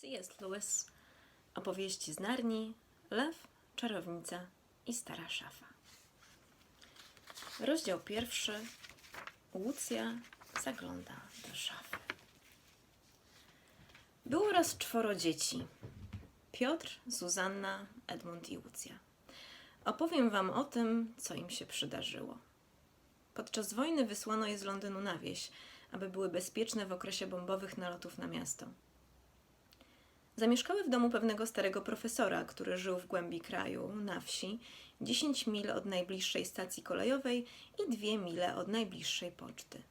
C.S. Lewis, opowieści z Narni, Lew, Czarownica i Stara Szafa. Rozdział pierwszy. Łucja zagląda do szafy. Było raz czworo dzieci. Piotr, Zuzanna, Edmund i Łucja. Opowiem wam o tym, co im się przydarzyło. Podczas wojny wysłano je z Londynu na wieś, aby były bezpieczne w okresie bombowych nalotów na miasto. Zamieszkały w domu pewnego starego profesora, który żył w głębi kraju, na wsi, 10 mil od najbliższej stacji kolejowej i 2 mile od najbliższej poczty.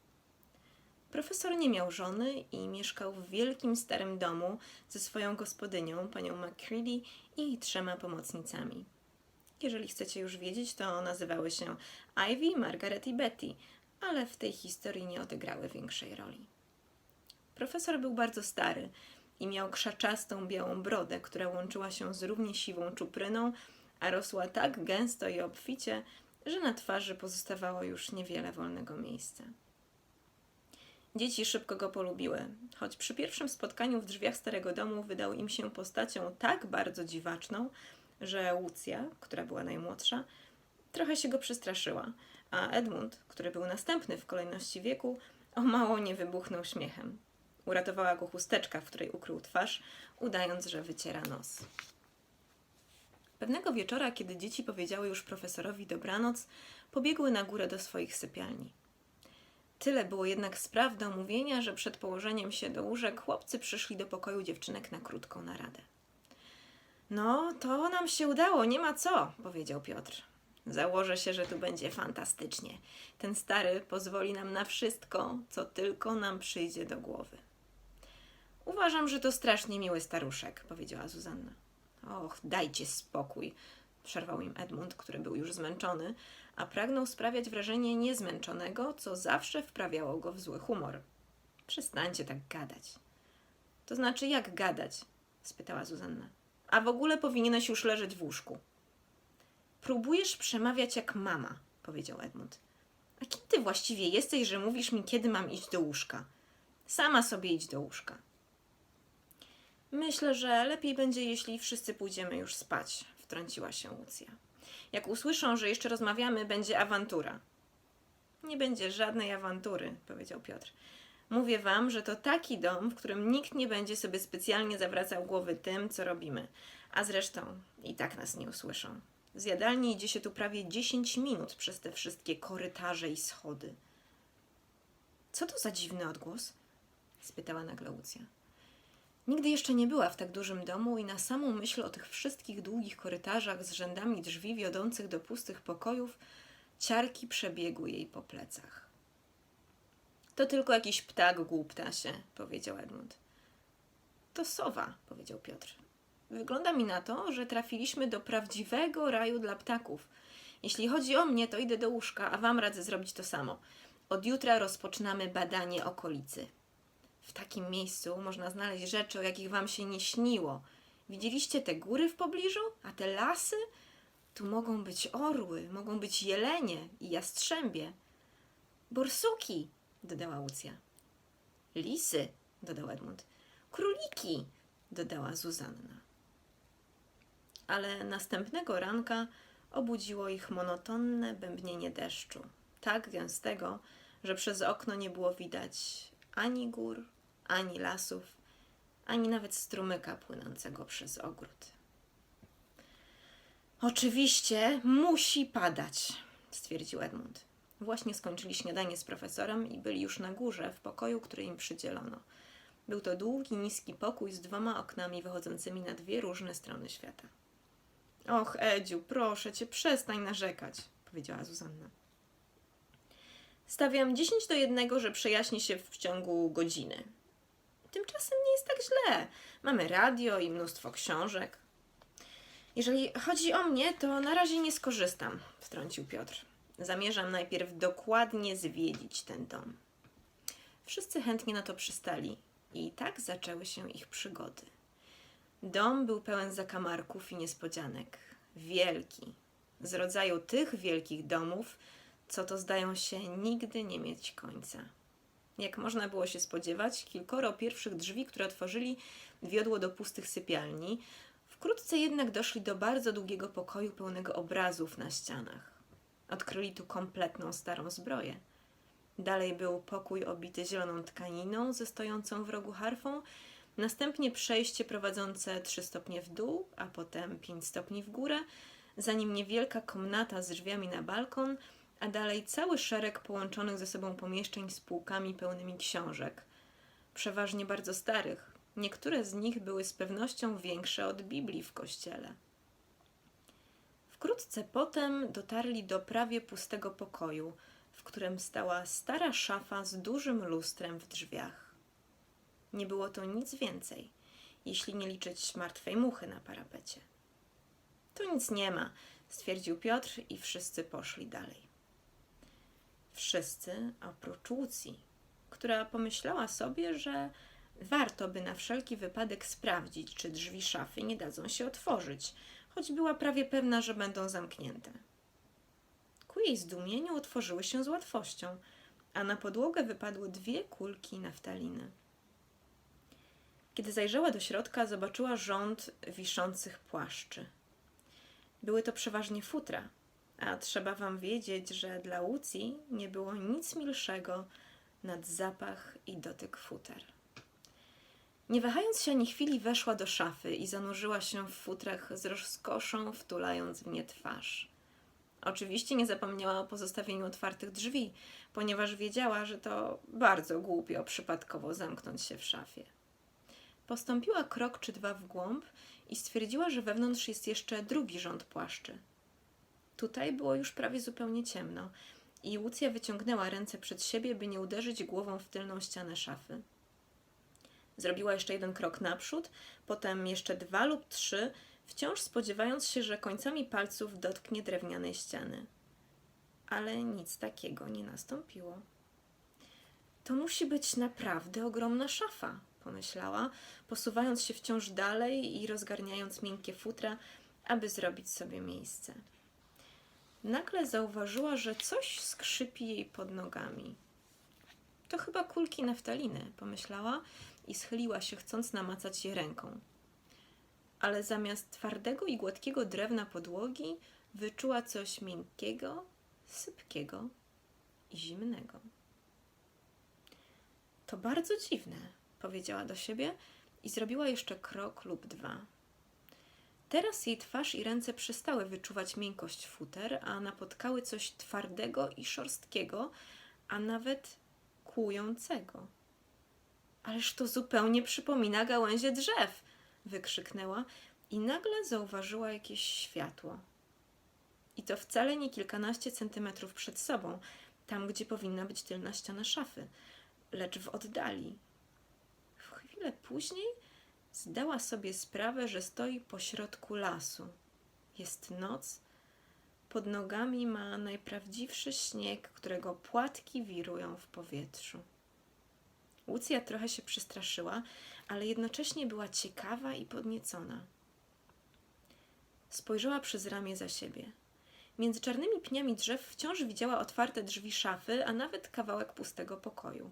Profesor nie miał żony i mieszkał w wielkim starym domu ze swoją gospodynią, panią McCready i trzema pomocnicami. Jeżeli chcecie już wiedzieć, to nazywały się Ivy, Margaret i Betty, ale w tej historii nie odegrały większej roli. Profesor był bardzo stary i miał krzaczastą białą brodę, która łączyła się z równie siwą czupryną, a rosła tak gęsto i obficie, że na twarzy pozostawało już niewiele wolnego miejsca. Dzieci szybko go polubiły, choć przy pierwszym spotkaniu w drzwiach starego domu wydał im się postacią tak bardzo dziwaczną, że Łucja, która była najmłodsza, trochę się go przestraszyła, a Edmund, który był następny w kolejności wieku, o mało nie wybuchnął śmiechem. Uratowała go chusteczka, w której ukrył twarz, udając, że wyciera nos. Pewnego wieczora, kiedy dzieci powiedziały już profesorowi dobranoc, pobiegły na górę do swoich sypialni. Tyle było jednak spraw do omówienia, że przed położeniem się do łóżek chłopcy przyszli do pokoju dziewczynek na krótką naradę. No, to nam się udało, nie ma co, powiedział Piotr. Założę się, że tu będzie fantastycznie. Ten stary pozwoli nam na wszystko, co tylko nam przyjdzie do głowy. Uważam, że to strasznie miły staruszek, powiedziała Zuzanna. Och, dajcie spokój, przerwał im Edmund, który był już zmęczony, a pragnął sprawiać wrażenie niezmęczonego, co zawsze wprawiało go w zły humor. Przestańcie tak gadać. To znaczy, jak gadać? spytała Zuzanna. A w ogóle powinieneś już leżeć w łóżku. Próbujesz przemawiać jak mama, powiedział Edmund. A kim ty właściwie jesteś, że mówisz mi, kiedy mam iść do łóżka? Sama sobie idź do łóżka. Myślę, że lepiej będzie, jeśli wszyscy pójdziemy już spać, wtrąciła się Łucja. Jak usłyszą, że jeszcze rozmawiamy, będzie awantura. Nie będzie żadnej awantury, powiedział Piotr. Mówię wam, że to taki dom, w którym nikt nie będzie sobie specjalnie zawracał głowy tym, co robimy. A zresztą i tak nas nie usłyszą. Z jadalni idzie się tu prawie 10 minut przez te wszystkie korytarze i schody. Co to za dziwny odgłos? spytała nagle Łucja. Nigdy jeszcze nie była w tak dużym domu i na samą myśl o tych wszystkich długich korytarzach z rzędami drzwi wiodących do pustych pokojów, ciarki przebiegły jej po plecach. To tylko jakiś ptak głuptasie, powiedział Edmund. To sowa, powiedział Piotr. Wygląda mi na to, że trafiliśmy do prawdziwego raju dla ptaków. Jeśli chodzi o mnie, to idę do łóżka, a wam radzę zrobić to samo. Od jutra rozpoczynamy badanie okolicy. W takim miejscu można znaleźć rzeczy, o jakich wam się nie śniło. Widzieliście te góry w pobliżu? A te lasy? Tu mogą być orły, mogą być jelenie i jastrzębie. Borsuki, dodała Łucja. Lisy, dodał Edmund. Króliki, dodała Zuzanna. Ale następnego ranka obudziło ich monotonne bębnienie deszczu, tak gęstego, że przez okno nie było widać ani gór, ani lasów, ani nawet strumyka płynącego przez ogród. Oczywiście musi padać, stwierdził Edmund. Właśnie skończyli śniadanie z profesorem i byli już na górze, w pokoju, który im przydzielono. Był to długi, niski pokój z dwoma oknami wychodzącymi na dwie różne strony świata. Och, Edziu, proszę cię, przestań narzekać, powiedziała Zuzanna. Stawiam 10 do jednego, że przejaśni się w ciągu godziny. Tymczasem nie jest tak źle. Mamy radio i mnóstwo książek. Jeżeli chodzi o mnie, to na razie nie skorzystam, wtrącił Piotr. Zamierzam najpierw dokładnie zwiedzić ten dom. Wszyscy chętnie na to przystali i tak zaczęły się ich przygody. Dom był pełen zakamarków i niespodzianek. Wielki, z rodzaju tych wielkich domów, co to zdają się nigdy nie mieć końca. Jak można było się spodziewać, kilkoro pierwszych drzwi, które otworzyli, wiodło do pustych sypialni. Wkrótce jednak doszli do bardzo długiego pokoju pełnego obrazów na ścianach. Odkryli tu kompletną starą zbroję. Dalej był pokój obity zieloną tkaniną ze stojącą w rogu harfą, następnie przejście prowadzące trzy stopnie w dół, a potem pięć stopni w górę, za nim niewielka komnata z drzwiami na balkon, a dalej cały szereg połączonych ze sobą pomieszczeń z półkami pełnymi książek, przeważnie bardzo starych. Niektóre z nich były z pewnością większe od Biblii w kościele. Wkrótce potem dotarli do prawie pustego pokoju, w którym stała stara szafa z dużym lustrem w drzwiach. Nie było to nic więcej, jeśli nie liczyć martwej muchy na parapecie. Tu nic nie ma, stwierdził Piotr i wszyscy poszli dalej. Wszyscy oprócz Łucji, która pomyślała sobie, że warto by na wszelki wypadek sprawdzić, czy drzwi szafy nie dadzą się otworzyć, choć była prawie pewna, że będą zamknięte. Ku jej zdumieniu otworzyły się z łatwością, a na podłogę wypadły dwie kulki naftaliny. Kiedy zajrzała do środka, zobaczyła rząd wiszących płaszczy. Były to przeważnie futra, a trzeba wam wiedzieć, że dla Łucji nie było nic milszego nad zapach i dotyk futer. Nie wahając się ani chwili, weszła do szafy i zanurzyła się w futrach z rozkoszą, wtulając w nie twarz. Oczywiście nie zapomniała o pozostawieniu otwartych drzwi, ponieważ wiedziała, że to bardzo głupio przypadkowo zamknąć się w szafie. Postąpiła krok czy dwa w głąb i stwierdziła, że wewnątrz jest jeszcze drugi rząd płaszczy. Tutaj było już prawie zupełnie ciemno i Łucja wyciągnęła ręce przed siebie, by nie uderzyć głową w tylną ścianę szafy. Zrobiła jeszcze jeden krok naprzód, potem jeszcze dwa lub trzy, wciąż spodziewając się, że końcami palców dotknie drewnianej ściany. Ale nic takiego nie nastąpiło. To musi być naprawdę ogromna szafa, pomyślała, posuwając się wciąż dalej i rozgarniając miękkie futra, aby zrobić sobie miejsce. Nagle zauważyła, że coś skrzypi jej pod nogami. To chyba kulki naftaliny, pomyślała i schyliła się, chcąc namacać je ręką. Ale zamiast twardego i gładkiego drewna podłogi wyczuła coś miękkiego, sypkiego i zimnego. To bardzo dziwne, powiedziała do siebie i zrobiła jeszcze krok lub dwa. Teraz jej twarz i ręce przestały wyczuwać miękkość futer, a napotkały coś twardego i szorstkiego, a nawet kłującego. Ależ to zupełnie przypomina gałęzie drzew! wykrzyknęła i nagle zauważyła jakieś światło. I to wcale nie kilkanaście centymetrów przed sobą, tam gdzie powinna być tylna ściana szafy, lecz w oddali. W chwilę później zdała sobie sprawę, że stoi pośrodku lasu. Jest noc, pod nogami ma najprawdziwszy śnieg, którego płatki wirują w powietrzu. Łucja trochę się przestraszyła, ale jednocześnie była ciekawa i podniecona. Spojrzała przez ramię za siebie. Między czarnymi pniami drzew wciąż widziała otwarte drzwi szafy, a nawet kawałek pustego pokoju.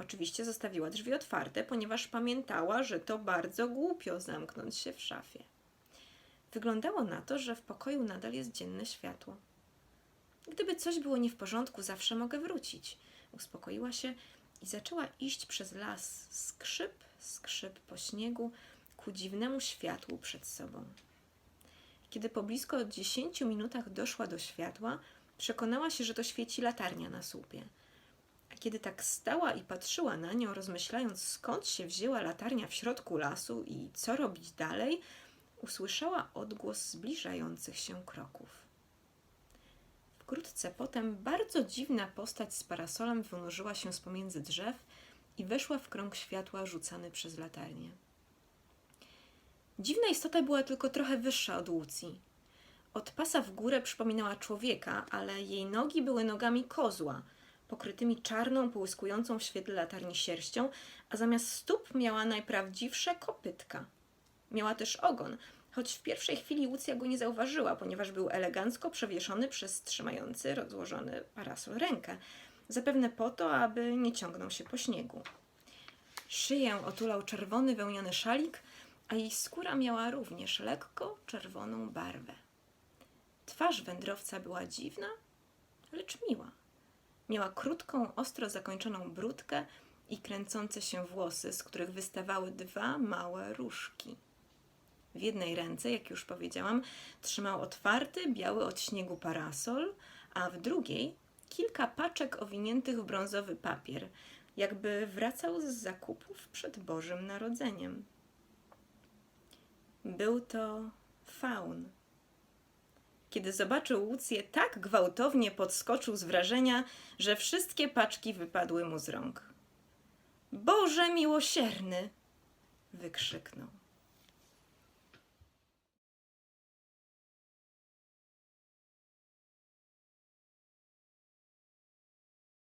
Oczywiście zostawiła drzwi otwarte, ponieważ pamiętała, że to bardzo głupio zamknąć się w szafie. Wyglądało na to, że w pokoju nadal jest dzienne światło. Gdyby coś było nie w porządku, zawsze mogę wrócić. Uspokoiła się i zaczęła iść przez las, skrzyp, skrzyp po śniegu, ku dziwnemu światłu przed sobą. Kiedy po blisko dziesięciu minutach doszła do światła, przekonała się, że to świeci latarnia na słupie – kiedy tak stała i patrzyła na nią, rozmyślając skąd się wzięła latarnia w środku lasu i co robić dalej, usłyszała odgłos zbliżających się kroków. Wkrótce potem bardzo dziwna postać z parasolem wynurzyła się z pomiędzy drzew i weszła w krąg światła rzucany przez latarnię. Dziwna istota była tylko trochę wyższa od Łucji. Od pasa w górę przypominała człowieka, ale jej nogi były nogami kozła – pokrytymi czarną, połyskującą w świetle latarni sierścią, a zamiast stóp miała najprawdziwsze kopytka. Miała też ogon, choć w pierwszej chwili Łucja go nie zauważyła, ponieważ był elegancko przewieszony przez trzymający rozłożony parasol rękę. zapewne po to, aby nie ciągnął się po śniegu. Szyję otulał czerwony wełniany szalik, a jej skóra miała również lekko czerwoną barwę. Twarz wędrowca była dziwna, lecz miła. Miała krótką, ostro zakończoną brudkę i kręcące się włosy, z których wystawały dwa małe różki. W jednej ręce, jak już powiedziałam, trzymał otwarty, biały od śniegu parasol, a w drugiej kilka paczek owiniętych w brązowy papier, jakby wracał z zakupów przed Bożym Narodzeniem. Był to faun. Kiedy zobaczył Łucję, tak gwałtownie podskoczył z wrażenia, że wszystkie paczki wypadły mu z rąk. Boże miłosierny! wykrzyknął.